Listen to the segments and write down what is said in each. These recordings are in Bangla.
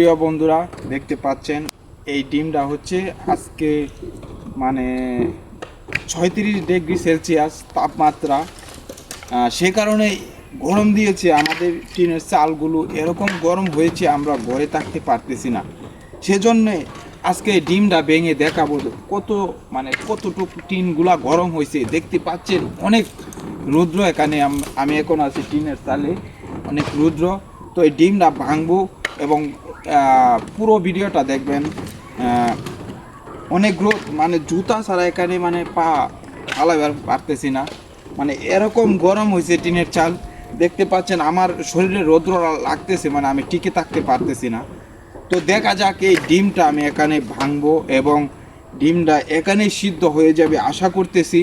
প্রিয় বন্ধুরা, দেখতে পাচ্ছেন, এই ডিমটা হচ্ছে আজকে মানে ছয়ত্রিশ ডিগ্রি সেলসিয়াস তাপমাত্রা। সে কারণে গরম দিয়েছে আমাদের টিনের চালগুলো, এরকম গরম হয়েছে আমরা ঘরে থাকতে পারতেছি না। সেজন্যে আজকে ডিমটা ভেঙে দেখাবো কত মানে কতটুকু টিনগুলা গরম হয়েছে। দেখতে পাচ্ছেন, অনেক রুদ্র এখানে আমি এখন আছি টিনের চালে, অনেক রুদ্র। তো এই ডিমটা ভাঙবো এবং পুরো ভিডিওটা দেখবেন অনেক রোদ মানে জুতা ছাড়া এখানে মানে পা হালাবার পারতেছি না। মানে এরকম গরম হয়েছে টিনের চাল, দেখতে পাচ্ছেন আমার শরীরে রৌদ্র লাগতেছে মানে আমি টিকে থাকতে পারতেছি না। তো দেখা যাক এই ডিমটা আমি এখানে ভাঙবো এবং ডিমটা এখানে সিদ্ধ হয়ে যাবে আশা করতেছি।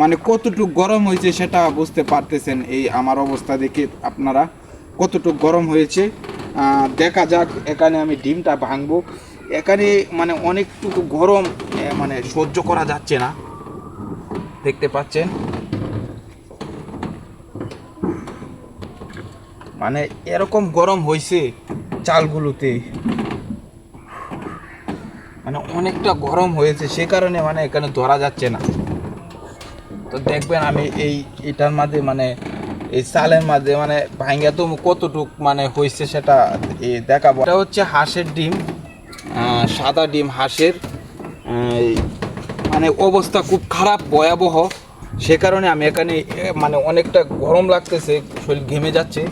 মানে কতটুকু গরম হয়েছে সেটা বুঝতে পারতেছেন এই আমার অবস্থা দেখে আপনারা কতটুকু গরম হয়েছে। দেখা যাক, এখানে আমি ডিমটা ভাঙবো। এখানে মানে অনেকটুকু গরম মানে সহ্য করা যাচ্ছে না। দেখতে পাচ্ছেন? মানে এরকম গরম হয়েছে চালগুলোতে। মানে অনেকটা গরম হয়েছে, সে কারণে মানে এখানে ধরা যাচ্ছে না। তো দেখবেন আমি এই, এটার মাঝে মানে এই চালের মাঝে মানে ভাঙ্গা তো কতটুক মানে হয়েছে সেটা দেখাবো। এটা হচ্ছে হাঁসের ডিম সাদা ডিম হাঁসের। মানে অবস্থা খুব খারাপ, ভয়াবহ। সে কারণে আমি এখানে মানে অনেকটা গরম লাগতেছে, শরীর ঘেমে যাচ্ছে।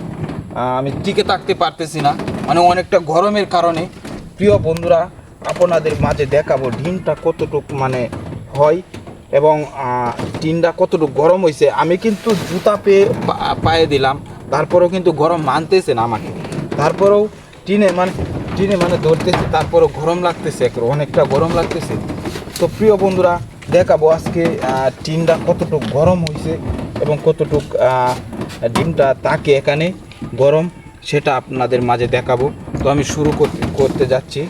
আমি টিকে থাকতে পারতেছি না মানে অনেকটা গরমের কারণে। প্রিয় বন্ধুরা, আপনাদের মাঝে দেখাবো ডিমটা কতটুক মানে হয়। এবং টিনটা কতটুকু গরম হয়েছে আমি কিন্তু জুতা পেয়ে পায়ে দিলাম। তারপরেও কিন্তু গরম মানতেছে না আমাকে। তারপরেও টিনে মানে টিনে মানে ধরতেছে, তারপরেও গরম লাগতেছে অনেকটা গরম লাগতেছে। তো প্রিয় বন্ধুরা, দেখাবো আজকে টিনটা কতটুকু গরম হয়েছে এবং কতটুক ডিমটা তাকে এখানে গরম, সেটা আপনাদের মাঝে দেখাবো। তো আমি শুরু করতে যাচ্ছি।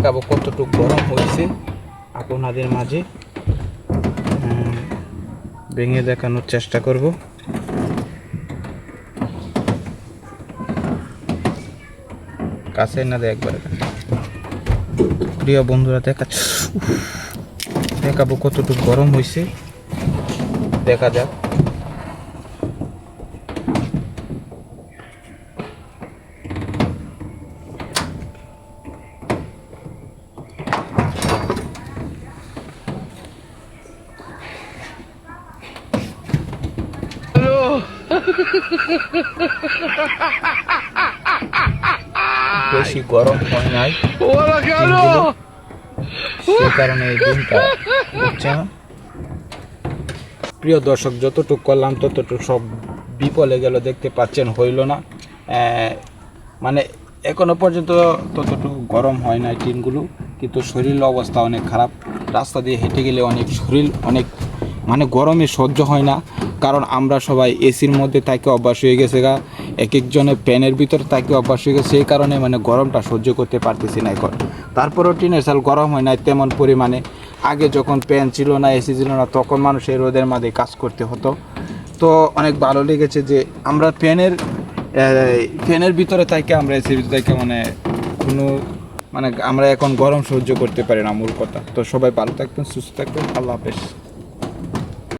দেখাবো কতটুকু গরম হয়েছে আপনাদের মাঝে। ভেঙে দেখানোর চেষ্টা করব। কাছে না একবার। প্রিয় বন্ধুরা, দেখা দেখাবো কতটুকু গরম হয়েছে। দেখা যাক। বেশি গরম হয় নাই। সেই কারণে এই ডিমটা না। প্রিয় দর্শক যতটুকু করলাম ততটুকু সব বিপলে গেল দেখতে পাচ্ছেন হইল না। মানে এখনও পর্যন্ত ততটুকু গরম হয় না টিনগুলো কিন্তু শরীর অবস্থা অনেক খারাপ। রাস্তা দিয়ে হেঁটে গেলে অনেক শরীর অনেক মানে গরমে সহ্য হয় না। কারণ আমরা সবাই এসির মধ্যে তাকে অভ্যাস হয়ে গেছে গা। এক একজনের প্যানের ভিতরে তাকে অভ্যাস হয়ে গেছে। সেই কারণে মানে গরমটা সহ্য করতে পারতেছি না এখন। তারপরেও টিনের চাল গরম হয় না তেমন পরিমাণে। আগে যখন প্যান ছিল না, এসি ছিল না, তখন মানুষ এই রোদের মাঝে কাজ করতে হতো। তো অনেক ভালো লেগেছে যে আমরা ফ্যানের ফ্যানের ভিতরে থাকি, আমরা এসির ভিতরে থাকি মানে কোনো মানে আমরা এখন গরম সহ্য করতে পারি না, মূল কথা। তো সবাই ভালো থাকবেন, সুস্থ থাকবেন। আল্লাহ হাফেজ।